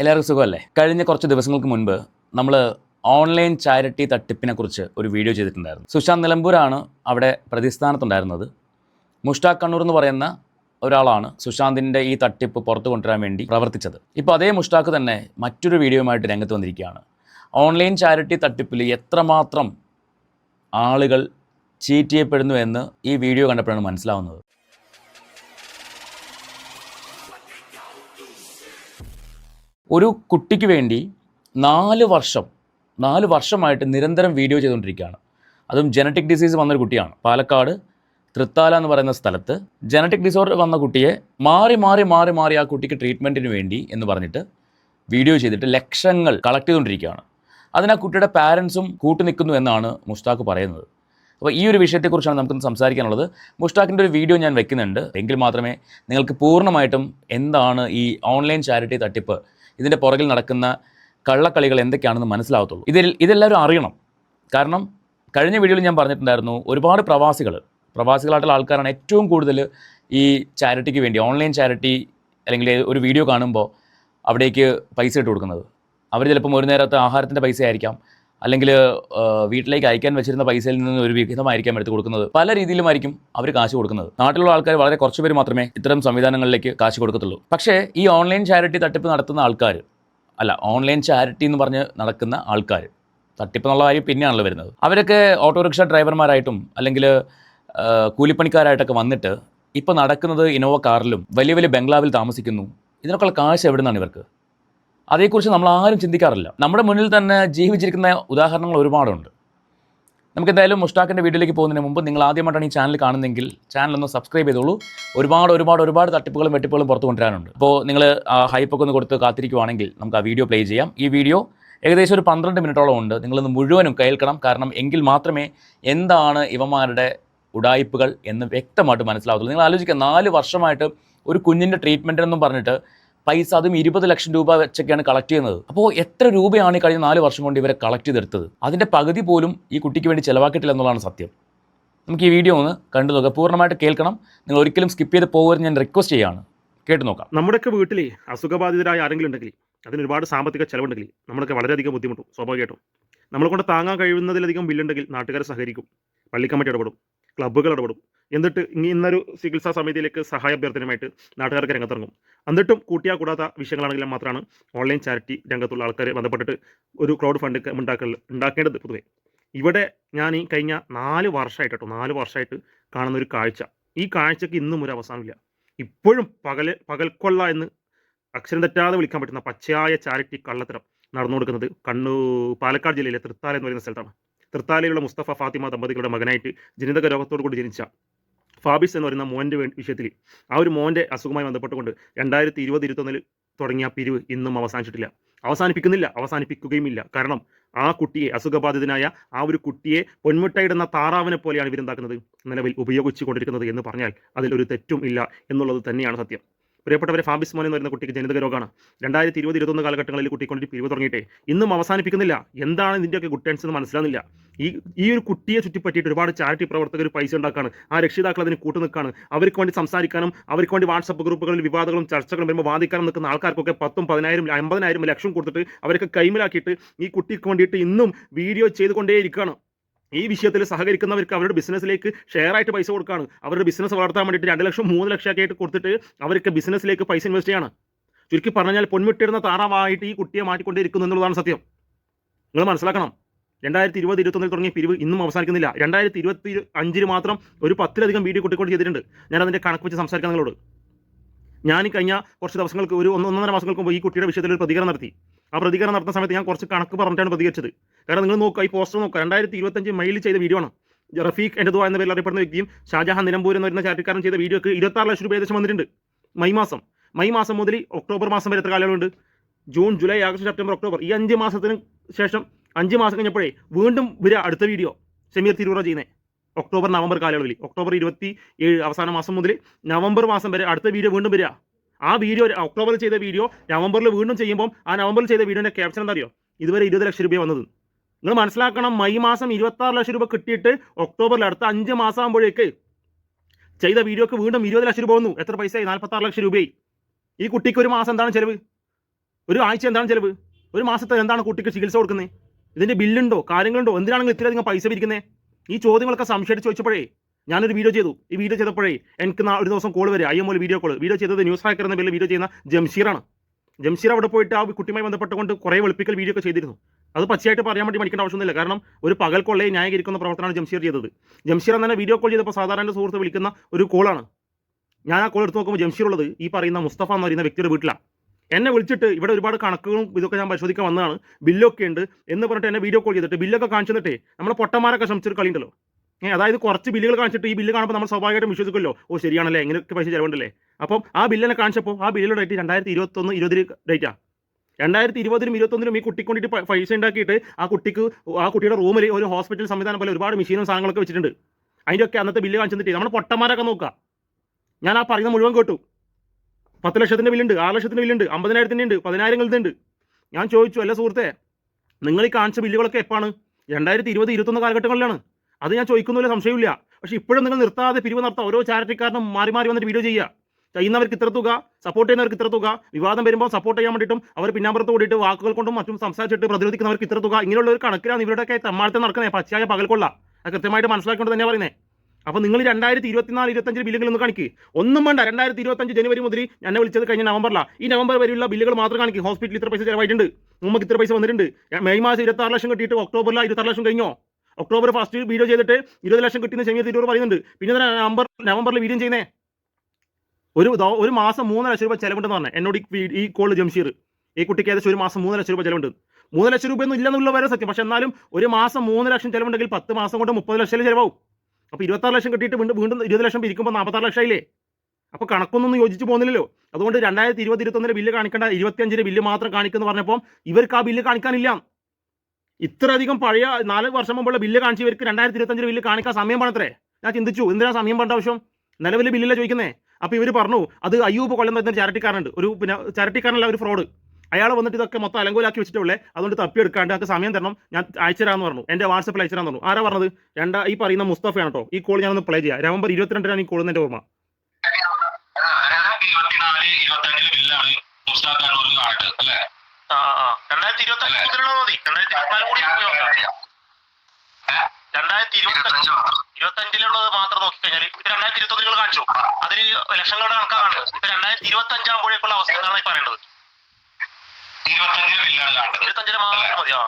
എല്ലാവർക്കും സുഖമല്ലേ? കഴിഞ്ഞ കുറച്ച് ദിവസങ്ങൾക്ക് മുൻപ് നമ്മൾ ഓൺലൈൻ ചാരിറ്റി തട്ടിപ്പിനെ കുറിച്ച് ഒരു വീഡിയോ ചെയ്തിട്ടുണ്ടായിരുന്നു. സുശാന്ത് നിലമ്പൂരാണ് അവിടെ പ്രതിസ്ഥാനത്തുണ്ടായിരുന്നത്. മുഷ്ടാഖ് കണ്ണൂർ എന്ന് പറയുന്ന ഒരാളാണ് സുശാന്തിന്റെ ഈ തട്ടിപ്പ് പുറത്തു കൊണ്ടുവരാൻ വേണ്ടി പ്രവർത്തിച്ചത്. ഇപ്പോൾ അതേ മുഷ്ടാഖ് തന്നെ മറ്റൊരു വീഡിയോയുമായിട്ട് രംഗത്ത് വന്നിരിക്കുകയാണ്. ഓൺലൈൻ ചാരിറ്റി തട്ടിപ്പിൽ എത്രമാത്രം ആളുകൾ ചീറ്റ് ചെയ്യപ്പെടുന്നു എന്ന് ഈ വീഡിയോ കണ്ടപ്പോഴാണ് മനസ്സിലാവുന്നത്. ഒരു കുട്ടിക്ക് വേണ്ടി നാല് വർഷം നാല് വർഷമായിട്ട് നിരന്തരം വീഡിയോ ചെയ്തുകൊണ്ടിരിക്കുകയാണ്. അതും ജനറ്റിക് ഡിസീസ് വന്നൊരു കുട്ടിയാണ്. പാലക്കാട് തൃത്താല എന്ന് പറയുന്ന സ്ഥലത്ത് ജനറ്റിക് ഡിസോർഡർ വന്ന കുട്ടിയെ മാറി മാറി മാറി മാറി ആ കുട്ടിക്ക് ട്രീറ്റ്മെന്റിന് വേണ്ടി എന്ന് പറഞ്ഞിട്ട് വീഡിയോ ചെയ്തിട്ട് ലക്ഷങ്ങൾ കളക്ട് ചെയ്തുകൊണ്ടിരിക്കുകയാണ്. അതിന് ആ കുട്ടിയുടെ പാരൻസും കൂട്ടു നിൽക്കുന്നു എന്നാണ് മുഷ്താഖ് പറയുന്നത്. അപ്പോൾ ഈ ഒരു വിഷയത്തെക്കുറിച്ചാണ് നമുക്കിന്ന് സംസാരിക്കാനുള്ളത്. മുഷ്താഖിന്റെ ഒരു വീഡിയോ ഞാൻ വെക്കുന്നുണ്ട്. എങ്കിൽ മാത്രമേ നിങ്ങൾക്ക് പൂർണമായിട്ടും എന്താണ് ഈ ഓൺലൈൻ ചാരിറ്റി തട്ടിപ്പ് ഇതിന്റെ പുറകിൽ നടക്കുന്ന കള്ളക്കളികൾ എന്തൊക്കെയാണെന്ന് മനസ്സിലാവത്തുള്ളൂ ഇതിൽ ഇതെല്ലാവരും അറിയണം. കാരണം കഴിഞ്ഞ വീഡിയോയിൽ ഞാൻ പറഞ്ഞിട്ടുണ്ടായിരുന്നു ഒരുപാട് പ്രവാസികൾ പ്രവാസികളായിട്ടുള്ള ആൾക്കാരാണ് ഏറ്റവും കൂടുതൽ ഈ ചാരിറ്റിക്ക് വേണ്ടി ഓൺലൈൻ ചാരിറ്റി അല്ലെങ്കിൽ ഒരു വീഡിയോ കാണുമ്പോൾ അവിടേക്ക് പൈസ ഇട്ട് കൊടുക്കുന്നത്. അവർ ചിലപ്പം ഒരു നേരത്തെ ആഹാരത്തിന്റെ പൈസ ആയിരിക്കാം അല്ലെങ്കിൽ വീട്ടിലേക്ക് അയക്കാൻ വെച്ചിരുന്ന പൈസയിൽ നിന്ന് ഒരു വിഹിതമായിരിക്കാം എടുത്ത് കൊടുക്കുന്നത്. പല രീതിയിലുമായിരിക്കും അവർ കാശ് കൊടുക്കുന്നത്. നാട്ടിലുള്ള ആൾക്കാർ വളരെ കുറച്ച് പേര് മാത്രമേ ഇത്തരം സംവിധാനങ്ങളിലേക്ക് കാശ് കൊടുക്കത്തുള്ളൂ. പക്ഷേ ഈ ഓൺലൈൻ ചാരിറ്റി തട്ടിപ്പ് നടത്തുന്ന ആൾക്കാർ അല്ല ഓൺലൈൻ ചാരിറ്റി എന്ന് പറഞ്ഞ് നടക്കുന്ന ആൾക്കാർ തട്ടിപ്പ് എന്നുള്ള കാര്യം പിന്നെയാണല്ലോ വരുന്നത്. അവരൊക്കെ ഓട്ടോറിക്ഷ ഡ്രൈവർമാരായിട്ടും അല്ലെങ്കിൽ കൂലിപ്പണിക്കാരായിട്ടൊക്കെ വന്നിട്ട് ഇപ്പോൾ നടക്കുന്നത് ഇനോവ കാറിലും വലിയ വലിയ ബംഗ്ലാവിൽ താമസിക്കുന്നു. ഇതിനൊക്കെയുള്ള കാശ് എവിടെ നിന്നാണ് ഇവർക്ക്? അതേക്കുറിച്ച് നമ്മൾ ആരും ചിന്തിക്കാറില്ല. നമ്മുടെ മുന്നിൽ തന്നെ ജീവിച്ചിരിക്കുന്ന ഉദാഹരണങ്ങൾ ഒരുപാടുണ്ട്. നമുക്ക് എന്തായാലും മുഷ്ടാഖിന്റെ വീഡിയോയിലേക്ക് പോകുന്നതിന് മുമ്പ് നിങ്ങൾ ആദ്യമായിട്ടാണ് ഈ ചാനൽ കാണുന്നതെങ്കിൽ ചാനൽ ഒന്ന് സബ്സ്ക്രൈബ് ചെയ്തോളൂ. ഒരുപാട് ഒരുപാട് ഒരുപാട് തട്ടിപ്പുകളും വെട്ടിപ്പുകളും പുറത്തു കൊണ്ടുവരാനുണ്ട്. അപ്പോൾ നിങ്ങൾ ആ ഹൈപ്പൊക്കെ ഒന്ന് കൊടുത്ത് കാത്തിരിക്കുവാണെങ്കിൽ നമുക്ക് ആ വീഡിയോ പ്ലേ ചെയ്യാം. ഈ വീഡിയോ ഏകദേശം ഒരു പന്ത്രണ്ട് മിനിറ്റോളം ഉണ്ട്. നിങ്ങളൊന്ന് മുഴുവനും കേൾക്കണം. കാരണം എങ്കിൽ മാത്രമേ എന്താണ് ഇവന്മാരുടെ ഉടായ്പകൾ എന്ന് വ്യക്തമായിട്ട് മനസ്സിലാവത്തുള്ളൂ. നിങ്ങൾ ആലോചിക്കുക നാല് വർഷമായിട്ട് ഒരു കുഞ്ഞിന്റെ ട്രീറ്റ്മെന്റ് എന്നും പറഞ്ഞിട്ട് പൈസ അതും ഇരുപത് ലക്ഷം രൂപ വെച്ചൊക്കെയാണ് കളക്ട് ചെയ്യുന്നത്. അപ്പോൾ എത്ര രൂപയാണ് ഈ കഴിഞ്ഞ നാല് വർഷം കൊണ്ട് ഇവരെ കളക്ട് ചെയ്തെടുത്തത്? അതിന്റെ പകുതി പോലും ഈ കുട്ടിക്ക് വേണ്ടി ചിലവാക്കിയിട്ടില്ല എന്നുള്ളതാണ് സത്യം. നമുക്ക് ഈ വീഡിയോ ഒന്ന് കണ്ടു നോക്കാം. പൂർണമായിട്ട് കേൾക്കണം. നിങ്ങൾ ഒരിക്കലും സ്കിപ്പ് ചെയ്ത് പോകരുത് ഞാൻ റിക്വസ്റ്റ് ചെയ്യാണ് കേട്ടു നോക്കാം. നമ്മുടെയൊക്കെ വീട്ടിൽ അസുഖബാധിതരായ ആരെങ്കിലും ഉണ്ടെങ്കിൽ അതിന് ഒരുപാട് സാമ്പത്തിക ചിലവുണ്ടെങ്കിൽ നമ്മളൊക്കെ വളരെയധികം ബുദ്ധിമുട്ടും സ്വാഭാവികമായിട്ടും. നമ്മളെ കൊണ്ട് താങ്ങാൻ കഴിയുന്നതിലധികം ബില്ലുണ്ടെങ്കിൽ നാട്ടുകാരെ സഹകരിക്കും. പള്ളിക്കമ്മറ്റി ഇടപെടും. ക്ലബ്ബുകൾ ഇടപെടും. എന്നിട്ട് ഇനി ഇന്നൊരു ചികിത്സാ സമിതിയിലേക്ക് സഹായ അഭ്യർത്ഥനയുമായിട്ട് നാട്ടുകാർക്ക് രംഗത്തിറങ്ങും. എന്നിട്ടും കൂട്ടിയാ കൂടാത്ത വിഷയങ്ങളാണെങ്കിലും മാത്രമാണ് ഓൺലൈൻ ചാരിറ്റി രംഗത്തുള്ള ആൾക്കാരെ ബന്ധപ്പെട്ടിട്ട് ഒരു ക്രൗഡ് ഫണ്ട് ഉണ്ടാക്കൽ ഉണ്ടാക്കേണ്ടത് പൊതുവേ. ഇവിടെ ഞാൻ ഈ കഴിഞ്ഞ നാല് വർഷമായിട്ട് നാല് വർഷമായിട്ട് കാണുന്ന ഒരു കാഴ്ച. ഈ കാഴ്ചക്ക് ഇന്നും ഒരു അവസാനമില്ല. ഇപ്പോഴും പകൽ പകൽക്കൊള്ള എന്ന് അക്ഷരം തെറ്റാതെ വിളിക്കാൻ പറ്റുന്ന പച്ചയായ ചാരിറ്റി കള്ളത്തരം നടന്നു കൊടുക്കുന്നത് കണ്ണൂർ പാലക്കാട് ജില്ലയിലെ തൃത്താല എന്ന് പറയുന്ന സ്ഥലത്താണ്. തൃത്താലയിലുള്ള മുസ്തഫ ഫാത്തിമ ദമ്പതികളുടെ മകനായിട്ട് ജനിതക രോഗത്തോടു കൂടി ജനിച്ച ഫാബിസ് എന്ന് പറയുന്ന മോന്റെ വിഷയത്തിൽ ആ ഒരു മോന്റെ അസുഖമായി ബന്ധപ്പെട്ടുകൊണ്ട് രണ്ടായിരത്തി ഇരുപത് ഇരുപത്തൊന്നിൽ തുടങ്ങിയ പിരിവ് ഇന്നും അവസാനിച്ചിട്ടില്ല. അവസാനിപ്പിക്കുന്നില്ല അവസാനിപ്പിക്കുകയുമില്ല. കാരണം ആ കുട്ടിയെ അസുഖബാധിതനായ ആ ഒരു കുട്ടിയെ പൊന്മുട്ടയിടുന്ന താറാവിനെ പോലെയാണ് ഇവരെന്താക്കുന്നത് നിലവിൽ ഉപയോഗിച്ചു കൊണ്ടിരിക്കുന്നത് എന്ന് പറഞ്ഞാൽ അതിൽ ഒരു തെറ്റും ഇല്ല എന്നുള്ളത് തന്നെയാണ് സത്യം. പ്രിയപ്പെട്ടവരെ ഫാബിസ് മോൻ എന്ന് പറയുന്ന കുട്ടിക്ക് ജനിതക രോഗമാണ്. രണ്ടായിരത്തി ഇരുപത് ഇരുപത്തൊന്ന് കാലഘട്ടങ്ങളിൽ കുട്ടി കൊണ്ട് പിരിവ് തുടങ്ങിയിട്ട്. ഇന്നും അവസാനിപ്പിക്കുന്നില്ല. എന്താണ് ഇതിന്റെയൊക്കെ ഗുഡ് ടേൺസ് എന്ന് മനസ്സിലാകുന്നില്ല. ഈ ഈ ഒരു കുട്ടിയെ ചുറ്റിപ്പറ്റിയിട്ട് ഒരുപാട് ചാരിറ്റി പ്രവർത്തകർ പൈസ ഉണ്ടാക്കാണ്. ആ രക്ഷിതാക്കൾ അതിന് കൂട്ടു നിൽക്കാണ്. അവർക്ക് വേണ്ടി സംസാരിക്കാനും അവർക്ക് വേണ്ടി വാട്സപ്പ് ഗ്രൂപ്പുകളിൽ വിവാദങ്ങളും ചർച്ചകളും വരുമ്പോൾ വാദിക്കാനും നിൽക്കുന്ന ആൾക്കാർക്കൊക്കെ പത്തും പതിനായിരം അമ്പതിനായിരം ലക്ഷം കൊടുത്തിട്ട് അവരൊക്കെ കൈമിലാക്കിയിട്ട് ഈ കുട്ടിക്ക് വേണ്ടിയിട്ട് ഇന്നും വീഡിയോ ചെയ്തുകൊണ്ടേയിരിക്കുകയാണ്. ഈ വിഷയത്തിൽ സഹകരിക്കുന്നവർക്ക് അവരുടെ ബിസിനസ്സിലേക്ക് ഷെയർ ആയിട്ട് പൈസ കൊടുക്കുകയാണ് അവരുടെ ബിസിനസ് വളർത്താൻ വേണ്ടിയിട്ട് രണ്ട് ലക്ഷം മൂന്ന് ലക്ഷം ഒക്കെ ആയിട്ട് കൊടുത്തിട്ട് അവർക്ക് ബിസിനസ്സിലേക്ക് പൈസ ഇൻവെസ്റ്റ് ചെയ്യാണ്. ചുരുക്കി പറഞ്ഞാൽ പൊന്മുട്ടിടുന്ന താറാവായിട്ട് ഈ കുട്ടിയെ മാറ്റിക്കൊണ്ടിരിക്കുന്നു എന്നുള്ളതാണ് സത്യം. നിങ്ങൾ മനസ്സിലാക്കണം. രണ്ടായിരത്തി ഇരുപത് ഇരുപത്തൊന്നിൽ തുടങ്ങിയ പിരിവ് ഇന്നും അവസാനിക്കുന്നില്ല. രണ്ടായിരത്തി ഇരുപത്തി അഞ്ചിന് മാത്രം ഒരു പത്തിലധികം വീഡിയോ കുട്ടിക്കൊണ്ട് ചെയ്തിട്ടുണ്ട്. ഞാൻ അതിന്റെ കണക്ക് വെച്ച് സംസാരിക്കാൻ നിങ്ങളോട്. ഞാൻ കഴിഞ്ഞ കുറച്ച് ദിവസങ്ങൾക്ക് ഒരു ഒന്ന് ഒന്നര മാസങ്ങൾക്ക് മുമ്പ് ഈ കുട്ടിയുടെ വിഷയത്തിൽ ഒരു പ്രതികരണം നടത്തി. ആ പ്രതികരണം നടത്തുന്ന സമയത്ത് ഞാൻ കുറച്ച് കണക്ക് പറഞ്ഞിട്ടാണ് പ്രതികരിച്ചത്. കാരണം നിങ്ങൾ നോക്കുക ഈ പോസ്റ്റർ നോക്കുക. രണ്ടായിരത്തി ഇരുപത്തഞ്ച് മെയിൽ ചെയ്ത വീഡിയോ ആണ്. റഫീഖ് എന്റെ എന്ന പേരിൽ അറിയപ്പെടുന്ന വ്യക്തിയും ഷാജഹാൻ നിലമ്പൂർ എന്ന് പറയുന്ന ചാറ്റിക്കാരൻ ചെയ്ത വീഡിയോക്ക് ഇരുപത്താറ് ലക്ഷം രൂപ ഏകദേശം വന്നിട്ടുണ്ട്. മെയ് മാസം. മെയ് മാസം മുതൽ ഒക്ടോബർ മാസം വരെ എത്ര കാലങ്ങളുണ്ട് June July August September October. ഈ അഞ്ച് മാസത്തിന് ശേഷം അഞ്ച് മാസം കഴിഞ്ഞപ്പോഴേ വീണ്ടും വരിക അടുത്ത വീഡിയോ സെമീർ തിരൂറ ചെയ്യുന്നത് ഒക്ടോബർ നവംബർ കാലയളവിൽ. ഒക്ടോബർ ഇരുപത്തി ഏഴ് അവസാന മാസം മുതൽ നവംബർ മാസം വരെ അടുത്ത വീഡിയോ വീണ്ടും വരിക. ആ വീഡിയോ ഒക്ടോബറിൽ ചെയ്ത വീഡിയോ നവംബറിൽ വീണ്ടും ചെയ്യുമ്പോൾ ആ നവംബറിൽ ചെയ്ത വീഡിയോന്റെ ക്യാപ്ഷൻ എന്താ അറിയോ? ഇതുവരെ ഇരുപത് ലക്ഷം രൂപ വന്നത്. നിങ്ങൾ മനസ്സിലാക്കണം മെയ് മാസം ഇരുപത്താറ് ലക്ഷം രൂപ കിട്ടിയിട്ട് ഒക്ടോബറിൽ അടുത്ത അഞ്ച് മാസം ആകുമ്പോഴേക്ക് ചെയ്ത വീഡിയോക്ക് വീണ്ടും ഇരുപത് ലക്ഷം രൂപ വന്നു. എത്ര പൈസയായി? നാൽപ്പത്താറ് ലക്ഷം രൂപയായി. ഈ കുട്ടിക്ക് ഒരു മാസം എന്താണ് ചിലവ്? ഒരു ആഴ്ച എന്താണ് ചിലവ്? ഒരു മാസത്തെ എന്താണ് കുട്ടിക്ക് ചികിത്സ കൊടുക്കുന്നത്? ഇതിന്റെ ബില്ലുണ്ടോ കാര്യങ്ങളുണ്ടോ? എന്തിനാണ് നിങ്ങൾ ഇത്രയധികം പൈസ പിരിക്കുന്നത് ഈ ചോദ്യങ്ങളൊക്കെ സംശയിച്ച് ചോദിച്ചപ്പോഴേ ഞാനൊരു വീഡിയോ ചെയ്തു. ഈ വീഡിയോ ചെയ്തപ്പോഴേ എനിക്ക് ഒരു ദിവസം കോൾ വരെ I M video call video ചെയ്തത് ന്യൂസ് ഹാക്കർ എന്ന പേരിൽ വീഡിയോ ചെയ്യുന്ന ജംഷീറാണ് ജംഷീർ അവിടെ പോയിട്ട് ആ കുട്ടിയുമായി ബന്ധപ്പെട്ടുകൊണ്ട് കുറേ വെളുപ്പിക്കൽ വീഡിയോ ഒക്കെ ചെയ്തിരുന്നു. അത് പച്ചയായിട്ട് പറയാൻ വേണ്ടി മടിക്കേണ്ട ആവശ്യമൊന്നുമില്ല. കാരണം ഒരു പകൽ ന്യായീകരിക്കുന്ന പ്രവർത്തനമാണ് ജംഷീർ ചെയ്തത്. ജംഷീർ എന്നെ വീഡിയോ കോൾ ചെയ്തപ്പോൾ സാധാരണ സുഹൃത്ത് വിളിക്കുന്ന ഒരു കോളാണ് ഞാൻ ആ കോൾ എടുത്ത് നോക്കുമ്പോൾ ജംഷീർ ഉള്ളത് ഈ പറയുന്ന മുസ്തഫ എന്ന് പറയുന്ന വ്യക്തിയുടെ വീട്ടിലാണ്. എന്നെ വിളിച്ചിട്ട് ഇവിടെ ഒരുപാട് കണക്കുകളും ഇതൊക്കെ ഞാൻ പരിശോധിക്കാൻ വന്നതാണ്. ബില്ലൊക്കെ ഉണ്ട് എന്ന് പറഞ്ഞിട്ട് എന്നെ വീഡിയോ കോൾ ചെയ്തിട്ട് ബില്ലൊക്കെ കാണിച്ചിട്ടേ നമ്മളെ പൊട്ടന്മാരൊക്കെ ശ്രമിച്ചൊരു കളിയുണ്ടല്ലോ. ഏഹ് അതായത് കുറച്ച് ബില്ലുകൾ കാണിച്ചിട്ട് ഈ ബില്ല് കാണുമ്പോൾ നമ്മൾ സ്വാഭാവികമായിട്ടും വിശ്വസിക്കുമല്ലോ. ഓ ശരിയാണല്ലേ? എങ്ങനെയൊക്കെ പൈസ ചിലവുണ്ടല്ലേ? അപ്പം ആ ബില്ലിനെ കാണിച്ചപ്പോൾ ആ ബില്ലിലെ ഡേറ്റ് രണ്ടായിരത്തി ഇരുപത്തൊന്ന് ഇരുപതിൽ ഡേറ്റാണ് രണ്ടായിരത്തി ഇരുപതിനും ഇരുപത്തൊന്നിനും ഈ കുട്ടിക്ക് വേണ്ടിയിട്ട് പ- പൈസ ഉണ്ടാക്കിയിട്ട് ആ കുട്ടിക്ക് ആ കുട്ടിയുടെ റൂമിൽ ഒരു ഹോസ്പിറ്റൽ സംവിധാനം പോലെ ഒരുപാട് മെഷീനും സാധനങ്ങളൊക്കെ വെച്ചിട്ടുണ്ട്. അതിന്റെയൊക്കെ അന്നത്തെ ബില്ല് കാണിച്ചിട്ട് നമ്മൾ പൊട്ടന്മാരൊക്കെ നോക്കുക ഞാൻ ആ പറയുന്ന മുഴുവൻ കേട്ടു. പത്ത് ലക്ഷത്തിന്റെ ബില്ലുണ്ട് ആറ് ലക്ഷത്തിന്റെ ബില്ലുണ്ട് അമ്പതിനായിരത്തിന്റെ ഉണ്ട് പതിനായിരങ്ങളുടെ ഉണ്ട്. ഞാൻ ചോദിച്ചു അല്ല സുഹൃത്തെ നിങ്ങൾ ഈ കാണിച്ച ബില്ലുകളൊക്കെ എപ്പാണ്? രണ്ടായിരത്തി ഇരുപത് ഇരുപത്തൊന്ന് കാലഘട്ടങ്ങളിലാണ്. അത് ഞാൻ ചോദിക്കുന്നില്ല സംശയമില്ല. പക്ഷേ ഇപ്പോഴും നിങ്ങൾ നിർത്താതെ പിരിവ് നടത്താം ഓരോ ചാരിറ്റിക്കാരനും മാറി മാറി വന്നിട്ട് വീഡിയോ ചെയ്യുക. ചെയ്യുന്നവർക്ക് ഇത്ര തുക സപ്പോർട്ട് ചെയ്യുന്നവർക്ക് ഇത്ര തുക വിവാദം വരുമ്പോൾ സപ്പോർട്ട് ചെയ്യാൻ വേണ്ടിയിട്ടും അവർ പിന്നാമ്പുറത്ത് കൂടിയിട്ട് വാക്കുകൾ കൊണ്ടും മറ്റും സംസാരിച്ചിട്ട് പ്രതിരോധിക്കുന്നവർക്ക് ഇത്ര തുക ഇങ്ങനെയുള്ള ഒരു കണക്കിലാണ് ഇവരുടെയൊക്കെ തമ്മാഴത്തെ നടക്കുന്നത്. പച്ചയായ പകൽക്കൊള്ള അത് കൃത്യമായിട്ട് മനസ്സിലാക്കിക്കൊണ്ട് തന്നെ പറയുന്നത് അപ്പോൾ നിങ്ങൾ രണ്ടായിരത്തി ഇരുപത്തിനാല് ഇരുപത്തഞ്ച് ബില്ലുകൾ ഒന്ന് കാണിക്ക്. ഒന്നും വേണ്ട രണ്ടായിരത്തി ഇരുപത്തഞ്ച് ജനുവരി മുതൽ എന്നെ വിളിച്ചത് കഴിഞ്ഞ നവംബറിലാണ് ഈ നവംബർ വരെയുള്ള ബില്ലുകൾ മാത്രം കാണിക്കും. ഹോസ്പിറ്റലിൽ ഇത്ര പൈസ ചിലവായിട്ടുണ്ട്. നമുക്ക് ഇത്ര പൈസ വന്നിട്ടുണ്ട്. മെയ് മാസം ഇരുപത്താറ് ലക്ഷം കിട്ടിയിട്ട് ഒക്ടോബറിൽ ഇരുപത്താറ് ലക്ഷം കഴിഞ്ഞോ? ഒക്ടോബർ ഫസ്റ്റ് വീഡിയോ ചെയ്തിട്ട് ഇരുപത് ലക്ഷം കിട്ടുന്ന ചെമ്മീർ തിരൂർ പറയുന്നുണ്ട്. പിന്നെ നവംബർ നവംബറിൽ വീഡിയോ ചെയ്യുന്നേ? ഒരു ഒരു മാസം മൂന്ന് ലക്ഷം രൂപ ചിലവുണ്ടെന്ന് പറഞ്ഞു. എന്നോട് ഈ കോൾ ജംഷീർ. ഈ കുട്ടിക്ക് ഏകദേശം ഒരു മാസം മൂന്ന് ലക്ഷം രൂപ ചിലവുണ്ട്. മൂന്ന് ലക്ഷം രൂപയൊന്നും ഇല്ലെന്നുള്ള വരെ സത്യം. പക്ഷെ എന്നാലും ഒരു മാസം മൂന്ന് ലക്ഷം ചിലവുണ്ടെങ്കിൽ പത്ത് മാസം കൊണ്ട് മുപ്പത് ലക്ഷം ചിലവാകും അപ്പോൾ ഇരുപത്താറ് ലക്ഷം കിട്ടിയിട്ട് വീണ്ടും വീണ്ടും ഇരുപത് ലക്ഷം പിരിക്കുമ്പോൾ നാൽപ്പത്താറ് ലക്ഷമായില്ലേ? അപ്പോൾ കണക്കൊന്നും യോജിച്ച് പോകുന്നില്ലല്ലോ. അതുകൊണ്ട് രണ്ടായിരത്തി ഇരുപത് ഇരുപത്തൊന്നിലെ ബില്ല് കാണിക്കേണ്ട ഇരുപത്തിയഞ്ചിലെ ബില്ല് മാത്രം കാണിക്കുന്നു പറഞ്ഞപ്പോൾ ഇവർക്ക് ആ ബില്ല് കാണിക്കാനില്ല. ഇത്രയധികം പഴയ നാല് വർഷം മുമ്പുള്ള ബില്ല് കാണിച്ച് ഇവർക്ക് രണ്ടായിരത്തി ഇരുപത്തഞ്ചിലെ ബില്ല് കാണിക്കാൻ സമയം പണത്രേ ഞാൻ ചിന്തിച്ചു എന്തിനാ സമയം പണ്ട ആവശ്യം? നിലവിലെ ബില്ലില്ല ചോദിക്കുന്നേ? അപ്പോൾ ഇവർ പറഞ്ഞു അത് അയ്യൂബ് കൊല്ലം പറയുന്ന ചാരിറ്റിക്കാരനുണ്ട് ഒരു പിന്നെ ചാരിറ്റിക്കാരനല്ല ഒരു ഫ്രോഡ് അയാൾ വന്നിട്ട് ഇതൊക്കെ മൊത്തം അലങ്കോലാക്കി വെച്ചിട്ടുള്ളേ അതുകൊണ്ട് തപ്പിയെടുക്കാണ്ട് ഞങ്ങൾക്ക് സമയം തരണം. ഞാൻ അയച്ചുതരാമെന്ന് പറഞ്ഞു. എന്റെ വാട്സപ്പിൽ അയച്ചുതരാന്ന് പറഞ്ഞു. ആരാ പറഞ്ഞത്? രണ്ടാ ഈ പറയുന്ന മുസ്തഫയാണ് കേട്ടോ. ഈ കോൾ ഞാൻ ഒന്ന് പ്ലേ ചെയ്യാം. നവംബർ ഇരുപത്തിരണ്ടിനാണ് ഈ എന്റെ ഓർമ്മ. രണ്ടായിരത്തി ഇരുപത്തി അഞ്ച് മുതലുള്ള മതി രണ്ടായിരത്തി. രണ്ടായിരത്തി ഇരുപത്തി ഇരുപത്തഞ്ച് മാത്രം നോക്കിക്കഴിഞ്ഞാൽ രണ്ടായിരത്തി ഇരുപത്തി നിങ്ങൾ കാണിച്ചു? അതിന് ലക്ഷങ്ങളുടെ കണക്കാണ്. ഇപ്പൊ രണ്ടായിരത്തി ഇരുപത്തി അഞ്ചാകുമ്പോഴേക്കുള്ള അവസ്ഥ എന്താണ് ഈ പറയേണ്ടത്. ഇരുപത്തഞ്ചിൽ ബില്ലാണ് കാണേണ്ടത് ഇരുപത്തഞ്ചിന് മാത്രം മതി ആ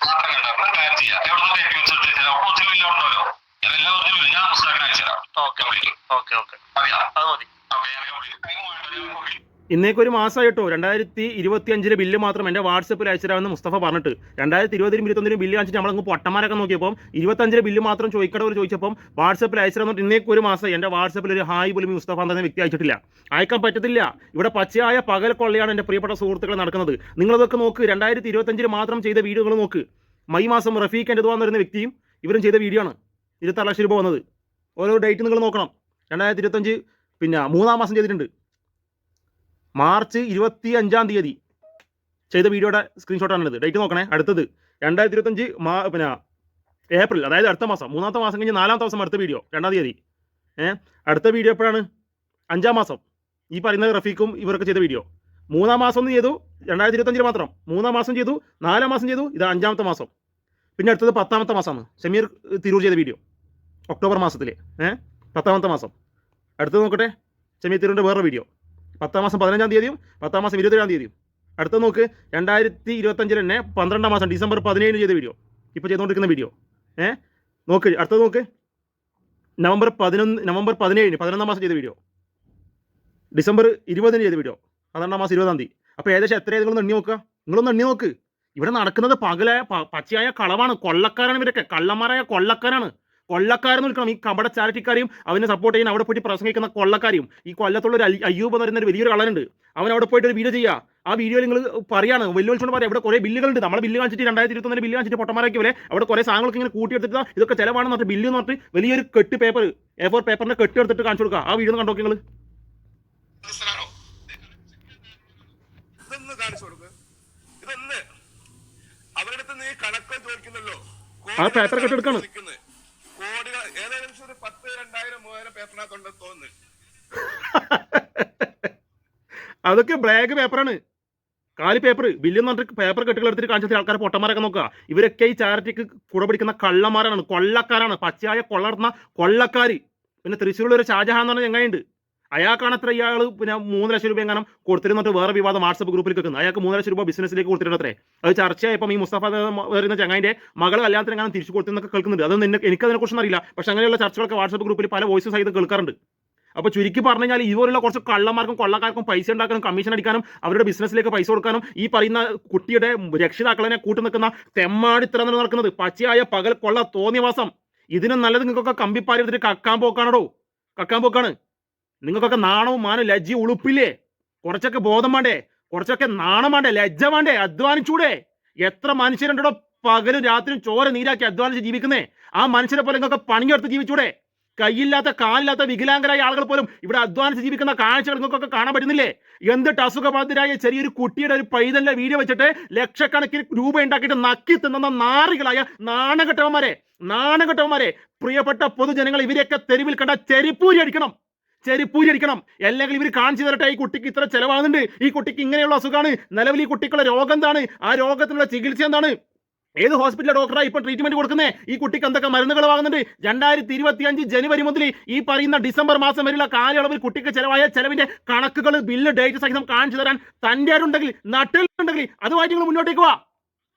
മാത്രം കണ്ടോ ഒരു കാര്യം ചെയ്യാം. എവിടെ ടേക്കിങ്സ് ഒറിജിനൽ ബില്ല് ഉണ്ടല്ലോ. ഞാൻ എല്ലാ ഒറിജിനൽ ഞാൻ മുസ്താഖിനെ അയച്ചുതരാം ഓക്കെ ഓക്കെ ഓക്കെ അറിയാം അത് മതി. ഓക്കെ ഞാൻ വിളിക്കും. വേണ്ട. ഇന്നേക്ക് ഒരു മാസം കേട്ടോ രണ്ടായിരത്തി ഇരുപത്തി അഞ്ചിലെ ബില്ല് മാത്രം എന്റെ വാട്സപ്പിൽ അയച്ചിരാമെന്ന് മുസ്തഫ പറഞ്ഞിട്ട്. രണ്ടായിരത്തി ഇരുപതിലും ഇരുപത്തൊന്നിലും ബില്ല് കാണിച്ചിട്ട് നമ്മളങ്ങ് പൊട്ടന്മാരൊക്കെ നോക്കിയപ്പോൾ ഇരുപത്തഞ്ചിലെ ബില്ല് മാത്രം ചോദിക്കടവർ ചോദിച്ചപ്പോൾ വാട്സപ്പിൽ അയച്ചിരുന്നിട്ട് ഇന്നേക്ക് ഒരു മാസം എന്റെ വാട്സപ്പിൽ ഒരു ഹായ് പോലും മുസ്തഫ എന്ന വ്യക്തി അയച്ചിട്ടില്ല. അയക്കാൻ പറ്റത്തില്ല. ഇവിടെ പച്ചയായ പകൽ കൊള്ളയാണ് എന്റെ പ്രിയപ്പെട്ട സുഹൃത്തുക്കൾ നടക്കുന്നത്. നിങ്ങളതൊക്കെ നോക്ക് രണ്ടായിരത്തി ഇരുപത്തഞ്ചിൽ മാത്രം ചെയ്ത വീഡിയോകൾ നോക്ക്. മെയ് മാസം റഫീഖ് എന്റെ എന്ന് പറയുന്ന വ്യക്തിയും ഇവരും ചെയ്ത വീഡിയോ ആണ്. ഇരുപത്താറ് ലക്ഷം രൂപ വന്നത്. ഓരോ ഡേറ്റ് നിങ്ങൾ നോക്കണം. രണ്ടായിരത്തി ഇരുപത്തഞ്ച് പിന്നെ മൂന്നാം മാസം ചെയ്തിട്ടുണ്ട്. മാർച്ച് ഇരുപത്തി അഞ്ചാം തീയതി. ചെയ്ത വീഡിയോയുടെ സ്ക്രീൻഷോട്ടാണിത് ഡേറ്റ് നോക്കണേ. അടുത്തത്. രണ്ടായിരത്തി ഇരുപത്തഞ്ച് മാ പിന്നെ ഏപ്രിൽ അതായത് അടുത്ത മാസം. മൂന്നാമത്തെ മാസം കഴിഞ്ഞ് നാലാമത്തെ മാസം അടുത്ത വീഡിയോ. രണ്ടാം തീയതി. ഏ? അടുത്ത വീഡിയോ എപ്പോഴാണ്? അഞ്ചാം മാസം. ഈ പറയുന്ന റഫീഖും ഇവരൊക്കെ ചെയ്ത വീഡിയോ. മൂന്നാം മാസം ചെയ്തു രണ്ടായിരത്തി ഇരുപത്തഞ്ചിൽ മാത്രം. മൂന്നാം മാസം ചെയ്തു നാലാം മാസം ചെയ്തു ഇത് അഞ്ചാമത്തെ മാസം. പിന്നെ അടുത്തത് പത്താമത്തെ മാസമാണ്. ഷമീർ തിരൂർ ചെയ്ത വീഡിയോ. ഒക്ടോബർ മാസത്തിലെ. ഏ? പത്താമത്തെ മാസം. അടുത്തത് നോക്കട്ടെ. ഷമീർ തിരൂരിന്റെ വേറെ വീഡിയോ. പത്താം മാസം പതിനഞ്ചാം തീയതിയും പത്താം മാസം ഇരുപത്തേഴാം തീയതിയും. അടുത്ത നോക്ക് രണ്ടായിരത്തി ഇരുപത്തഞ്ചിൽ തന്നെ പന്ത്രണ്ടാം മാസം ഡിസംബർ പതിനേഴിന് ചെയ്ത വീഡിയോ ഇപ്പോൾ ചെയ്തുകൊണ്ടിരിക്കുന്ന വീഡിയോ ഏ? നോക്ക് അടുത്ത നോക്ക്. നവംബർ പതിനൊന്ന് നവംബർ പതിനേഴിന് പതിനൊന്നാം മാസം ചെയ്ത വീഡിയോ ഡിസംബർ ഇരുപതിന് ചെയ്ത വീഡിയോ പന്ത്രണ്ടാം മാസം ഇരുപതാം തീയതി. അപ്പോൾ ഏകദേശം എത്ര നിങ്ങൾ എണ്ണി നോക്കുക? നിങ്ങളൊന്ന് എണ്ണി നോക്ക്. ഇവിടെ നടക്കുന്നത് പകലായ പച്ചയായ കളവാണ്. കൊള്ളക്കാരാണ് ഇവരൊക്കെ. കള്ളന്മാരായ കൊള്ളക്കാരാണ്. കൊള്ളക്കാരെന്ന് വിളിക്കണം. ഈ കപട ചാരിറ്റിക്കാരെയും അവനെ സപ്പോർട്ട് ചെയ്യുന്ന അവിടെ പോയിട്ട് പ്രസംഗിക്കുന്ന കൊള്ളക്കാരെയും. ഈ കൊല്ലത്തുള്ള ഒരു അയ്യൂബ് എന്ന് പറയുന്ന ഒരു വലിയൊരു കളനുണ്ട് അവൻ അവിടെ പോയിട്ട് ഒരു വീഡിയോ ചെയ്യുക. ആ വീഡിയോ നിങ്ങൾ പറയാണ് വെല്ലുവിളിച്ചുകൊണ്ട് പറയാം ഇവിടെ കുറേ ബില്ലുകളുണ്ട്. നമ്മളെ ബില്ല് കാണിച്ചിട്ട് രണ്ടായിരത്തി ഇരുപത്തൊന്നിന് ബില്ല് കാണിച്ചിട്ട് പൊട്ടമാരാക്കി പോലെ അവിടെ കുറേ സാധനങ്ങളൊക്കെ ഇങ്ങനെ കൂട്ടിയെടുത്തിട്ട് ഇതൊക്കെ ചിലവാണെന്ന് പറഞ്ഞിട്ട് ബില്ല് എന്ന് പറഞ്ഞിട്ട് വലിയൊരു കെട്ട് പേപ്പർ എ ഫോർ പേപ്പറിന്റെ കെട്ട് എടുത്തിട്ട് കാണിച്ചു കൊടുക്കുക. ആ വീഡിയോ കണ്ടോ നിങ്ങൾ ആ പേപ്പർ കാണിച്ചു കൊടുക്ക് ഇതൊന്ന് അവരുടെ അടുത്ത് നീ കണക്ക് ചോദിക്കുന്നല്ലോ ആ paper ഒക്കെ എടുക്കാണ്. ചോദിക്കുന്നത്. കോടികൾ ഏകദേശം ഒരു പത്ത് രണ്ടായിരം മൂവായിരം പേപ്പറിനകത്തുണ്ടെന്ന് തോന്നുന്നു അതൊക്കെ ബ്ലാക്ക് പേപ്പറാണ് കാലി പേപ്പർ എന്ന് പറഞ്ഞിട്ട് പേപ്പർ കെട്ടുകൾ എടുത്തിട്ട് കാണിച്ചിട്ട് ആൾക്കാരെ പൊട്ടന്മാരൊക്കെ നോക്കുക. ഇവരൊക്കെ ഈ ചാരിറ്റിക്ക് കൂടെ പിടിക്കുന്ന കള്ളന്മാരാണ് കൊള്ളക്കാരാണ് പച്ചയായ കൊള്ളർന്ന കൊള്ളക്കാർ പിന്നെ തൃശ്ശൂരിൽ ഒരു ഷാജഹാൻ എന്ന് പറഞ്ഞ ചങ്ങായിണ്ട് അയാൾക്കാണ് അത്ര ഇയാൾ പിന്നെ മൂന്ന് ലക്ഷം രൂപ എങ്ങനെ കൊടുത്തിരുന്നിട്ട് വേറെ വിവാദം വാട്സപ്പ് ഗ്രൂപ്പിൽ കിട്ടുന്നത് അയാൾക്ക് മൂന്ന് ലക്ഷം രൂപ ബിസിനസ്സിലേക്ക് കൊടുത്തിരുന്നത്രേ അത് ചർച്ചയായപ്പോൾ ഈ മുസ്തഫ വരുന്ന ചങ്ങായിന്റെ മകൾ കല്യാണത്തിന് എങ്ങനെ തിരിച്ചു കൊടുത്തെന്നൊക്കെ കേൾക്കുന്നുണ്ട്. അതൊന്നും എനിക്ക് അതിനെക്കുറിച്ചൊന്നും അറിയില്ല. പക്ഷെ അങ്ങനെയുള്ള ചർച്ചകളൊക്കെ വാട്സപ്പ് ഗ്രൂപ്പിൽ പല വോയിസ് സഹിതം കേൾക്കാറുണ്ട്. അപ്പോൾ ചുരുക്കി പറഞ്ഞു കഴിഞ്ഞാൽ ഇതുപോലുള്ള കുറച്ച് കള്ളന്മാർക്കും കൊള്ളക്കാർക്കും പൈസ ഉണ്ടാക്കാനും കമ്മീഷൻ അടിക്കാനും അവരുടെ ബിസിനസ്സിലേക്ക് പൈസ കൊടുക്കാനും ഈ പറയുന്ന കുട്ടിയുടെ രക്ഷിതാക്കളെ കൂട്ടി നിൽക്കുന്ന തെമ്മാടിത്തരം നടക്കുന്നത്. പച്ചയായ പകൽ കൊള്ള തോന്നിയവാസം. ഇതിനും നല്ലത് നിങ്ങൾക്കൊക്കെ കമ്പിപ്പാരി കക്കാൻ പോക്കാണോ കക്കാൻ പോക്കാണ്. നിങ്ങൾക്കൊക്കെ നാണവും മാനും ലജ്ജയും ഉളുപ്പില്ലേ? കുറച്ചൊക്കെ ബോധം വേണ്ടേ? കുറച്ചൊക്കെ നാണം വേണ്ടേ? ലജ്ജ വേണ്ടേ? അധ്വാനിച്ചൂടെ? എത്ര മനുഷ്യരുണ്ടോ പകലും രാത്രിയും ചോര നീരാക്കി അധ്വാനിച്ച് ജീവിക്കുന്നേ? ആ മനുഷ്യരെ പോലെ നിങ്ങൾക്ക് പണിയെടുത്ത് ജീവിച്ചൂടെ? കയ്യില്ലാത്ത കാലില്ലാത്ത വികലാംഗരായ ആളുകൾ പോലും ഇവിടെ അധ്വാനിച്ച് ജീവിക്കുന്ന കാഴ്ചകൾ നിങ്ങൾക്കൊക്കെ കാണാൻ പറ്റുന്നില്ലേ? എന്തിട്ട് അസുഖബാധിതരായ ചെറിയൊരു കുട്ടിയുടെ ഒരു പൈതലിന്റെ വീഡിയോ വെച്ചിട്ട് ലക്ഷക്കണക്കിന് രൂപ ഉണ്ടാക്കിയിട്ട് നക്കി തിന്നുന്ന നാറികളായ നാണകട്ടവന്മാരെ നാണകട്ടവന്മാരെ. പ്രിയപ്പെട്ട പൊതുജനങ്ങൾ ഇവരെയൊക്കെ തെരുവിൽ കണ്ട ചെരിപ്പൂരി അടിക്കണം. ചെരിപ്പൂരി അടിക്കണം. അല്ലെങ്കിൽ ഇവർ കാണിച്ചു തരട്ടെ ഈ കുട്ടിക്ക് ഇത്ര ചെലവാകുന്നുണ്ട്. ഈ കുട്ടിക്ക് ഇങ്ങനെയുള്ള അസുഖമാണ്. നിലവിൽ ഈ കുട്ടിക്കുള്ള രോഗം എന്താണ്? ആ രോഗത്തിനുള്ള ചികിത്സ എന്താണ്? ഏത് ഹോസ്പിറ്റലിലെ ഡോക്ടറാണ് ഇപ്പൊ ട്രീറ്റ്മെന്റ് കൊടുക്കുന്നത് ഈ കുട്ടിക്ക് എന്തൊക്കെ മരുന്നുകൾ വാങ്ങുന്നുണ്ട്? രണ്ടായിരത്തി ഇരുപത്തി അഞ്ച് ജനുവരി മുതൽ ഈ പറയുന്ന ഡിസംബർ മാസം വരെയുള്ള കാലയളവിൽ കുട്ടിക്ക് ചെലവായ ചെലവിന്റെ കണക്കുകൾ ബില്ല് ഡേറ്റ് സഹിതം കാണിച്ചു തരാൻ തന്റെ ഉണ്ടെങ്കിൽ നട്ടിലുണ്ടെങ്കിൽ അതുമായിട്ട് നിങ്ങൾ മുന്നോട്ടേക്ക് വാ.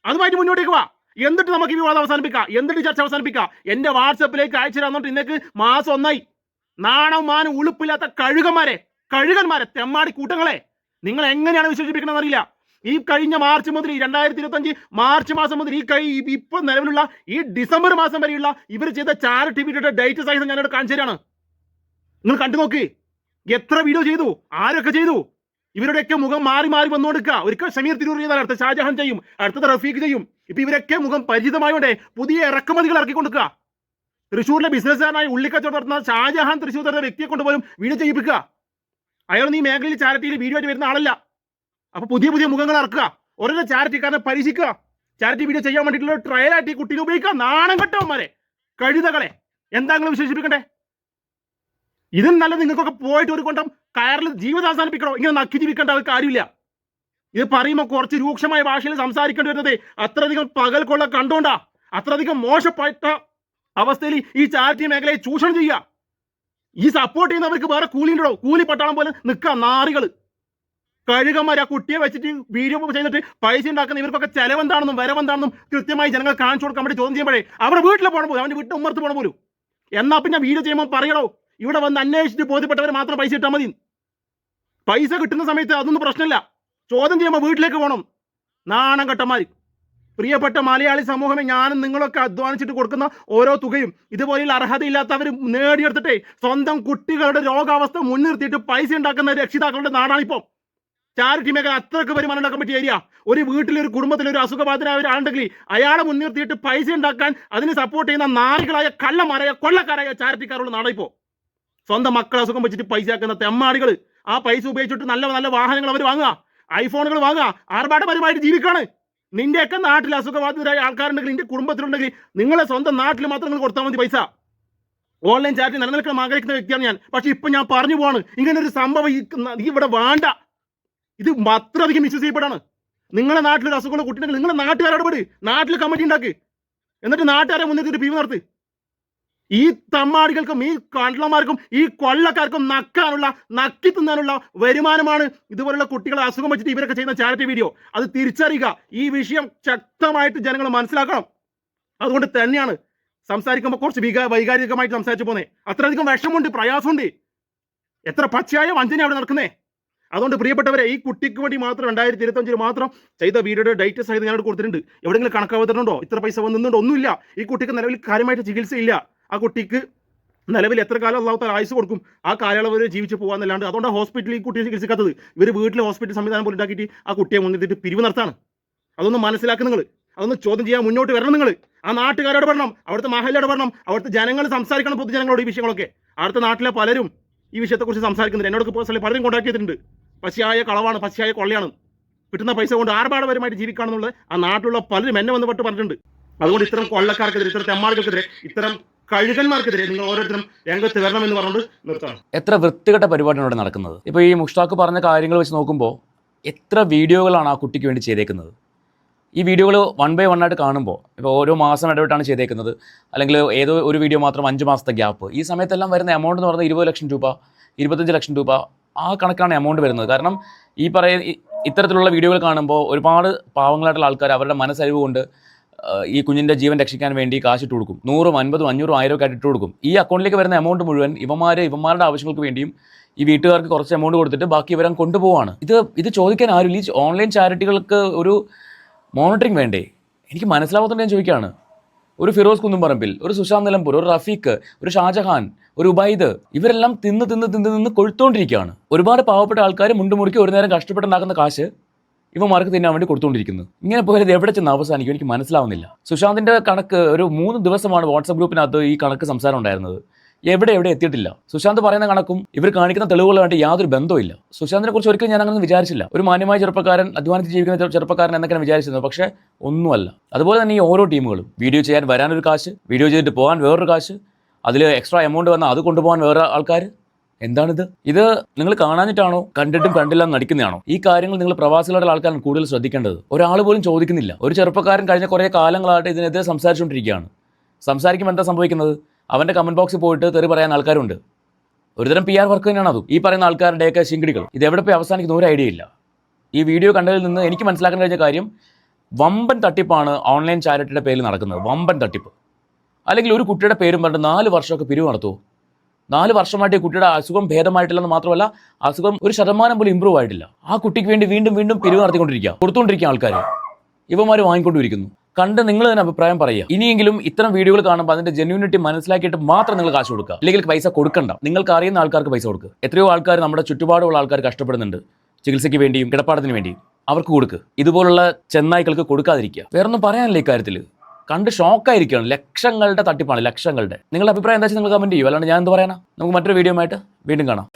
അതുമായിട്ട് മുന്നോട്ടേക്ക് വാ. എന്നിട്ട് നമുക്ക് ഈ വിവാദം അവസാനിപ്പിക്കാം. എന്നിട്ട് ചർച്ച അവസാനിപ്പിക്കാം. എന്റെ വാട്സപ്പിലേക്ക് അയച്ചു തന്നിട്ട് ഇന്നേക്ക് മാസം ഒന്നായി. നാണം മാനം ഉളുപ്പില്ലാത്ത കഴുകന്മാരെ കഴുകന്മാരെ തെമ്മാടി കൂട്ടങ്ങളെ. നിങ്ങൾ എങ്ങനെയാണ് വിശേഷിപ്പിക്കണമെന്ന് അറിയില്ല ഈ കഴിഞ്ഞ മാർച്ച് മുതൽ ഈ രണ്ടായിരത്തി ഇരുപത്തഞ്ച് മാർച്ച് മാസം മുതൽ ഈ കഴി ഇപ്പൊ നിലവിലുള്ള ഈ ഡിസംബർ മാസം വരെയുള്ള ഇവർ ചെയ്ത ചാരിറ്റി വീഡിയോയുടെ ഡേറ്റ് സൈസ് ഞാനിവിടെ കാണിച്ചു തരാണ്. നിങ്ങൾ കണ്ടു നോക്കി. എത്ര വീഡിയോ ചെയ്തു? ആരൊക്കെ ചെയ്തു? ഇവരുടെയൊക്കെ മുഖം മാറി മാറി വന്നുകൊടുക്കുക. ഒരിക്കൽ ഷമീർ തിരൂർ ചെയ്താൽ അടുത്ത ഷാജഹാൻ ചെയ്യും അടുത്തത് റഫീഖ് ചെയ്യും. ഇപ്പൊ ഇവരൊക്കെ മുഖം പരിചിതമായോടെ പുതിയ ഇറക്കുമതികൾ ഇറക്കി കൊടുക്കുക. തൃശ്ശൂരിലെ ബിസിനസ്സുകാരനായി ഉള്ളിക്കച്ചവടം നടത്തുന്ന ഷാജഹാൻ തൃശ്ശൂർ തരുന്ന വ്യക്തിയെ കൊണ്ടുപോലും വീഡിയോ ചെയ്യിപ്പിക്കുക. അയാൾ ഈ മേഖലയിൽ ചാരിറ്റിയിൽ വീഡിയോ ആയിട്ട് വരുന്ന ആളല്ല. അപ്പൊ പുതിയ പുതിയ മുഖങ്ങൾ ഇറക്കുക ഓരോ ചാരിറ്റിക്കാരനെ പരീക്ഷിക്കുക. ചാരിറ്റി വീഡിയോ ചെയ്യാൻ വേണ്ടിയിട്ടുള്ള ട്രയലായിട്ട് ഈ കുട്ടീനെ ഉപയോഗിക്കുക. നാണം കെട്ടവന്മാരെ കഴുതകളെ. എന്താ നിങ്ങൾ വിശേഷിപ്പിക്കണ്ടേ? ഇതിന് നല്ല നിങ്ങൾക്കൊക്കെ പോയിട്ട് ഒരു കൊണ്ടം കയറിൽ ജീവിതം അവസാനിപ്പിക്കണോ. ഇങ്ങനെ നക്കി ജീവിക്കേണ്ട ആൾക്ക് കാര്യമില്ല ഇത് പറയുമ്പോൾ കുറച്ച് രൂക്ഷമായ ഭാഷയിൽ സംസാരിക്കേണ്ടി വരുന്നത് അത്രയധികം പകൽ കൊള്ള കണ്ടോണ്ടാ. അത്രയധികം മോശപ്പെട്ട അവസ്ഥയിൽ ഈ ചാരിറ്റി മേഖലയെ ചൂഷണം ചെയ്യുക. ഈ സപ്പോർട്ട് ചെയ്യുന്നവർക്ക് വേറെ കൂലി ഉണ്ടോ കൂലി പട്ടാളം പോലെ നിൽക്കുക നാറികൾ കഴുകന്മാർ ആ കുട്ടിയെ വെച്ചിട്ട് വീഡിയോ ചെയ്തിട്ട് പൈസ ഉണ്ടാക്കുന്ന ഇവർക്കൊക്കെ ചെലവെന്താണെന്നും വരവെന്താണെന്നും കൃത്യമായി ജനങ്ങൾ കാണിച്ചു കൊടുക്കാൻ വേണ്ടി ചോദ്യം ചെയ്യുമ്പോഴേ അവരുടെ വീട്ടിൽ പോകണം പോലും അവന്റെ വീട്ടിൽ ഉമ്മർത്ത് പോകണം പോലും. എന്നാ പിന്നെ വീഡിയോ ചെയ്യുമ്പോൾ പറയണോ ഇവിടെ വന്ന് അന്വേഷിച്ച് ബോധ്യപ്പെട്ടവർ മാത്രം പൈസ ഇട്ടാൽ മതി. പൈസ കിട്ടുന്ന സമയത്ത് അതൊന്നും പ്രശ്നമില്ല. ചോദ്യം ചെയ്യുമ്പോൾ വീട്ടിലേക്ക് പോകണം നാണം കെട്ടന്മാർ പ്രിയപ്പെട്ട മലയാളി സമൂഹമേ ഞാനും നിങ്ങളൊക്കെ അധ്വാനിച്ചിട്ട് കൊടുക്കുന്ന ഓരോ തുകയും ഇതുപോലെയുള്ള അർഹതയില്ലാത്തവർ നേടിയെടുത്തിട്ടേ സ്വന്തം കുട്ടികളുടെ രോഗാവസ്ഥ മുൻനിർത്തിയിട്ട് പൈസ ഉണ്ടാക്കുന്ന രക്ഷിതാക്കളുടെ നാടാണിപ്പോൾ ചാരിറ്റി മേഖല അത്രയ്ക്ക് വരുമാനം ഉണ്ടാക്കാൻ പറ്റിയ ഏരിയ ഒരു വീട്ടിൽ ഒരു കുടുംബത്തിൽ ഒരു അസുഖബാധിതനായ ഒരാളുണ്ടെങ്കിൽ അയാളെ മുൻനിർത്തിയിട്ട് പൈസ ഉണ്ടാക്കാൻ അതിന് സപ്പോർട്ട് ചെയ്യുന്ന നാറികളായ കള്ളന്മാരായ കൊള്ളക്കാരായ ചാരിറ്റിക്കാരുള്ള നാടായിപ്പോ സ്വന്തം മക്കളെ അസുഖം വെച്ചിട്ട് പൈസ ആക്കുന്ന തെമ്മാടികൾ. ആ പൈസ ഉപയോഗിച്ചിട്ട് നല്ല നല്ല വാഹനങ്ങൾ അവർ വാങ്ങുക. ഐഫോണുകൾ വാങ്ങുക. ആർഭാടപരമായിട്ട് ജീവിക്കാണ്. നിന്റെയൊക്കെ നാട്ടിൽ അസുഖബാധിതരായ ആൾക്കാരുണ്ടെങ്കിൽ നിന്റെ കുടുംബത്തിലുണ്ടെങ്കിൽ നിങ്ങളെ സ്വന്തം നാട്ടിൽ മാത്രം നിങ്ങൾ കൊടുത്താൽ മതി പൈസ. ഓൺലൈൻ ചാറ്റ് നിലനിൽക്കാൻ ആഗ്രഹിക്കുന്ന വ്യക്തിയാണ് ഞാൻ. പക്ഷെ ഇപ്പൊ ഞാൻ പറഞ്ഞു പോവാണ്. ഇങ്ങനൊരു സംഭവം ഇവിടെ വേണ്ട. ഇത് അത്രയധികം മിസ്യൂസ് ചെയ്യപ്പെടാണ്. നിങ്ങളെ നാട്ടിലൊരു അസുഖമുള്ള കുട്ടിയുണ്ടെങ്കിൽ നിങ്ങളെ നാട്ടുകാരോട് ഇടപെടി. നാട്ടിൽ കമ്മിറ്റി ഉണ്ടാക്ക്. എന്നിട്ട് നാട്ടുകാരെ മുന്നിൽ പിരിവ് നടത്ത്. ഈ തമ്മാടികൾക്കും ഈ കള്ളന്മാർക്കും ഈ കൊള്ളക്കാർക്കും നക്കാനുള്ള നക്കി തിന്നാനുള്ള വരുമാനമാണ് ഇതുപോലുള്ള കുട്ടികളെ അസുഖം വെച്ചിട്ട് ഇവരൊക്കെ ചെയ്യുന്ന ചാരിറ്റി വീഡിയോ അത് തിരിച്ചറിയുക. ഈ വിഷയം ശക്തമായിട്ട് ജനങ്ങൾ മനസ്സിലാക്കണം. അതുകൊണ്ട് തന്നെയാണ് സംസാരിക്കുമ്പോൾ കുറച്ച് വികാ വൈകാരികമായിട്ട് സംസാരിച്ചു പോന്നെ. അത്രയധികം വിഷമുണ്ട് പ്രയാസമുണ്ട്. എത്ര പച്ചയായ വഞ്ചന അവിടെ നടക്കുന്നേ. അതുകൊണ്ട് പ്രിയപ്പെട്ടവരെ ഈ കുട്ടിക്ക് വേണ്ടി മാത്രം രണ്ടായിരത്തി ഇരുപത്തഞ്ചിൽ മാത്രം ചെയ്ത വീഡിയോയുടെ ഡേറ്റ് സഹിതം ഞാനോട് കൊടുത്തിട്ടുണ്ട്. എവിടെയെങ്കിലും കണക്കാവുന്നുണ്ടോ ഇത്ര പൈസ വന്നിട്ടുണ്ടോ? ഒന്നുമില്ല. ഈ കുട്ടിക്ക് നിലവിൽ കാര്യമായിട്ട് ചികിത്സയില്ല ആ കുട്ടിക്ക് നിലവിൽ എത്ര കാലം അള്ളാഹുത്താൽ ആയുസ് കൊടുക്കും? ആ കാലയളവ് വരെ ജീവിച്ച് പോകാന്നല്ലാണ്ട് അതുകൊണ്ട് ഹോസ്പിറ്റലിൽ ഈ കുട്ടിയെ ചികിത്സിക്കാത്തത്. ഇവർ വീട്ടിൽ ഹോസ്പിറ്റൽ സംവിധാനം പോലും ഉണ്ടാക്കിയിട്ട് ആ കുട്ടിയെ മുന്നിട്ട് പിരിവ് നടത്താണ്. അതൊന്ന് മനസ്സിലാക്കുക നിങ്ങൾ അതൊന്ന് ചോദ്യം ചെയ്യാൻ മുന്നോട്ട് വരണം നിങ്ങൾ ആ നാട്ടുകാരോട് പറയണം അവിടുത്തെ മഹലിലോട് പറയണം അവിടുത്തെ ജനങ്ങൾ സംസാരിക്കണം പൊതുജനങ്ങളോട് ഈ വിഷയങ്ങളൊക്കെ. അവിടുത്തെ നാട്ടിലെ പലരും ഈ വിഷയത്തെക്കുറിച്ച് സംസാരിക്കുന്നുണ്ട്. എന്നോട് പേഴ്സണലി പലരും കോൺടാക്ട് ചെയ്തിട്ടുണ്ട്. പശയായ കളവാണ് പശയായ കൊള്ളയാണ്. കിട്ടുന്ന പൈസ കൊണ്ട് ആർഭാടപരമായിട്ട് ജീവിക്കാണെന്നുള്ളത് ആ നാട്ടിലുള്ള പലരും എന്നെ വന്ന് പെട്ട് പറഞ്ഞിട്ടുണ്ട്. അതുകൊണ്ട് ഇത്തരം കൊള്ളക്കാർക്കെതിരെ ഇത്തരം തെമ്മാർക്കെതിരെ ഇത്തരം കഴുകന്മാർക്കെതിരെ നിങ്ങൾ ഓരോരുത്തരും രംഗത്ത് വരണമെന്ന് പറഞ്ഞുകൊണ്ട് നിർത്തണം. എത്ര വൃത്തികെട്ട പരിപാടിയാണ് ഇവിടെ നടക്കുന്നത്? ഇപ്പോൾ ഈ മുഷ്താഖ് പറഞ്ഞ കാര്യങ്ങൾ വെച്ച് നോക്കുമ്പോൾ എത്ര വീഡിയോകളാണ് ആ കുട്ടിക്ക് വേണ്ടി ചെയ്തേക്കുന്നത്? ഈ വീഡിയോകൾ വൺ ബൈ വൺ ആയിട്ട് കാണുമ്പോൾ ഇപ്പോൾ ഓരോ മാസം ഇടവിട്ടാണ് ചെയ്തേക്കുന്നത്. അല്ലെങ്കിൽ ഏതോ ഒരു വീഡിയോ മാത്രം അഞ്ച് മാസത്തെ ഗ്യാപ്പ് ഈ സമയത്തെല്ലാം വരുന്ന എമൗണ്ട് എന്ന് പറയുന്നത് ഇരുപത് ലക്ഷം രൂപ ഇരുപത്തഞ്ച് ലക്ഷം രൂപ ആ കണക്കാണ് എമൗണ്ട് വരുന്നത്. കാരണം ഈ പറയ ഇത്തരത്തിലുള്ള വീഡിയോകൾ കാണുമ്പോൾ ഒരുപാട് പാവങ്ങളായിട്ടുള്ള ആൾക്കാർ അവരുടെ മനസ്സരിവ് കൊണ്ട് ഈ കുഞ്ഞിന്റെ ജീവൻ രക്ഷിക്കാൻ വേണ്ടി കാശിട്ട് കൊടുക്കും. നൂറും അൻപതും അഞ്ഞൂറും ആയിരം ഒക്കെ ഇട്ട് കൊടുക്കും. ഈ അക്കൗണ്ടിലേക്ക് വരുന്ന എമൗണ്ട് മുഴുവൻ ഇവന്മാർ ഇവന്മാരുടെ ആവശ്യങ്ങൾക്ക് വേണ്ടിയും ഈ വീട്ടുകാർക്ക് കുറച്ച് എമൗണ്ട് കൊടുത്തിട്ട് ബാക്കി ഇവരെ കൊണ്ടുപോവാണ്. ഇത് ഇത് ചോദിക്കാൻ ആരും ഈ ഓൺലൈൻ ചാരിറ്റികൾക്ക് ഒരു മോണിറ്ററിങ് വേണ്ടേ? എനിക്ക് മനസ്സിലാവാത്തതുകൊണ്ട് ഞാൻ ചോദിക്കുകയാണ്. ഒരു ഫിറോസ് കുന്നുംപറമ്പിൽ ഒരു സുശാന്ത് നിലമ്പൂർ ഒരു റഫീഖ് ഒരു ഷാജഹാൻ ഒരു ഉബൈദ് ഇവരെല്ലാം തിന്ന് തിന്ന് തിന്ന് തിന്ന് കൊഴുത്തോണ്ടിരിക്കുകയാണ്. ഒരുപാട് പാവപ്പെട്ട ആൾക്കാർ മുണ്ടുമുറുക്കി ഒരു നേരം കഷ്ടപ്പെട്ടുണ്ടാക്കുന്ന കാശ് ഇവന്മാർക്ക് തിന്നാൻ വേണ്ടി കൊടുത്തുകൊണ്ടിരിക്കുന്നു ഇങ്ങനെ പോയത് എവിടെ ചെന്ന് അവസാനിക്കും എനിക്ക് മനസ്സിലാവുന്നില്ല. സുശാന്തിന്റെ കണക്ക് ഒരു മൂന്ന് ദിവസമാണ് വാട്സപ്പ് ഗ്രൂപ്പിനകത്ത് ഈ കണക്ക് സംസാരം ഉണ്ടായിരുന്നത്. എവിടെ എവിടെ എത്തിയിട്ടില്ല. സുശാന്ത് പറയുന്ന കണക്കും ഇവർ കാണിക്കുന്ന തെളിവുകളുമായിട്ട് യാതൊരു ബന്ധവുമില്ല. സുശാന്തിനെ കുറിച്ച് ഒരിക്കലും ഞാൻ അങ്ങനെ വിചാരിച്ചില്ല. ഒരു മാന്യമായ ചെറുപ്പക്കാരൻ അധ്വാനിച്ച് ജീവിക്കുന്ന ചെറു- ചെറുപ്പക്കാരൻ എന്നൊക്കെയാണ് വിചാരിച്ചിരുന്നത്. പക്ഷേ ഒന്നുമല്ല. അതുപോലെ തന്നെ ഈ ഓരോ ടീമുകളും വീഡിയോ ചെയ്യാൻ വരാനൊരു കാശ് വീഡിയോ ചെയ്തിട്ട് പോകാൻ വേറൊരു കാശ് അതിൽ എക്സ്ട്രാ എമൗണ്ട് വന്നാൽ അത് കൊണ്ടുപോകാൻ വേറെ ആൾക്കാർ എന്താണിത്? ഇത് നിങ്ങൾ കാണാനിട്ടാണോ കണ്ടിട്ടും കണ്ടില്ല എന്ന് നടിക്കുന്നതാണോ? ഈ കാര്യങ്ങൾ നിങ്ങൾ പ്രവാസികളുടെ ആൾക്കാരാണ് കൂടുതൽ ശ്രദ്ധിക്കേണ്ടത്. ഒരാൾ പോലും ചോദിക്കുന്നില്ല. ഒരു ചെറുപ്പക്കാരൻ കഴിഞ്ഞ കുറേ കാലങ്ങളായിട്ട് ഇതിനെതിരെ സംസാരിച്ചുകൊണ്ടിരിക്കുകയാണ്. സംസാരിക്കുമ്പോൾ എന്താ സംഭവിക്കുന്നത്? അവന്റെ കമന്റ് ബോക്സിൽ പോയിട്ട് തെറി പറയാൻ ആൾക്കാരുണ്ട്. ഒരുതരം പി ആർ വർക്ക് തന്നെയാണ് അതും. ഈ പറയുന്ന ആൾക്കാരുടെയൊക്കെ ശിങ്കിടികൾ. ഇത് എവിടെ പോയി അവസാനിക്കുന്ന ഒരു ഐഡിയ ഇല്ല. ഈ വീഡിയോ കണ്ടതിൽ നിന്ന് എനിക്ക് മനസ്സിലാക്കാൻ കഴിഞ്ഞ കാര്യം വമ്പൻ തട്ടിപ്പാണ് ഓൺലൈൻ ചാരിറ്റിയുടെ പേരിൽ നടക്കുന്നത്. വമ്പൻ തട്ടിപ്പ്. അല്ലെങ്കിൽ ഒരു കുട്ടിയുടെ പേരും പറഞ്ഞിട്ട് നാല് വർഷമൊക്കെ പിരിവ് നടത്തുമോ നാല് വർഷമായിട്ട് ഈ കുട്ടിയുടെ അസുഖം ഭേദമായിട്ടില്ലെന്ന് മാത്രമല്ല അസുഖം ഒരു ശതമാനം പോലും ഇമ്പ്രൂവ് ആയിട്ടില്ല. ആ കുട്ടിക്ക് വേണ്ടി വീണ്ടും വീണ്ടും പിരിവ് നടത്തിക്കൊണ്ടിരിക്കുക. കൊടുത്തുകൊണ്ടിരിക്കുക ആൾക്കാർ ഇവന്മാർ വാങ്ങിക്കൊണ്ടിരിക്കുന്നു. കണ്ട് നിങ്ങൾ തന്നെ അഭിപ്രായം പറയുക. ഇനിയെങ്കിലും ഇത്തരം വീഡിയോകൾ കാണുമ്പോൾ അതിന്റെ ജെന്യൂനിറ്റി മനസ്സിലാക്കിയിട്ട് മാത്രം നിങ്ങൾ കാശ് കൊടുക്കുക. അല്ലെങ്കിൽ പൈസ കൊടുക്കണ്ട. നിങ്ങൾക്ക് അറിയുന്ന ആൾക്കാർക്ക് പൈസ കൊടുക്കുക എത്രയോ ആൾക്കാർ നമ്മുടെ ചുറ്റുപാടുള്ള ആൾക്കാർ കഷ്ടപ്പെടുന്നുണ്ട്. ചികിത്സയ്ക്ക് വേണ്ടിയും കിടപ്പാടത്തിന് വേണ്ടിയും. അവർക്ക് കൊടുക്കുക ഇതുപോലുള്ള ചെന്നായ്ക്കൾക്ക് കൊടുക്കാതിരിക്കുക. വേറൊന്നും പറയാനില്ല ഇക്കാര്യത്തിൽ കണ്ട് ഷോക്കായിരിക്കുകയാണ്. ലക്ഷങ്ങളുടെ തട്ടിപ്പാണ് ലക്ഷങ്ങളുടെ. നിങ്ങളുടെ അഭിപ്രായം എന്താ വെച്ചാൽ നിങ്ങൾ കമന്റ് ചെയ്യൂ. അല്ലാണ്ട് ഞാൻ എന്ത് പറയാനാ? നമുക്ക് മറ്റൊരു വീഡിയോ ആയിട്ട് വീണ്ടും കാണാം.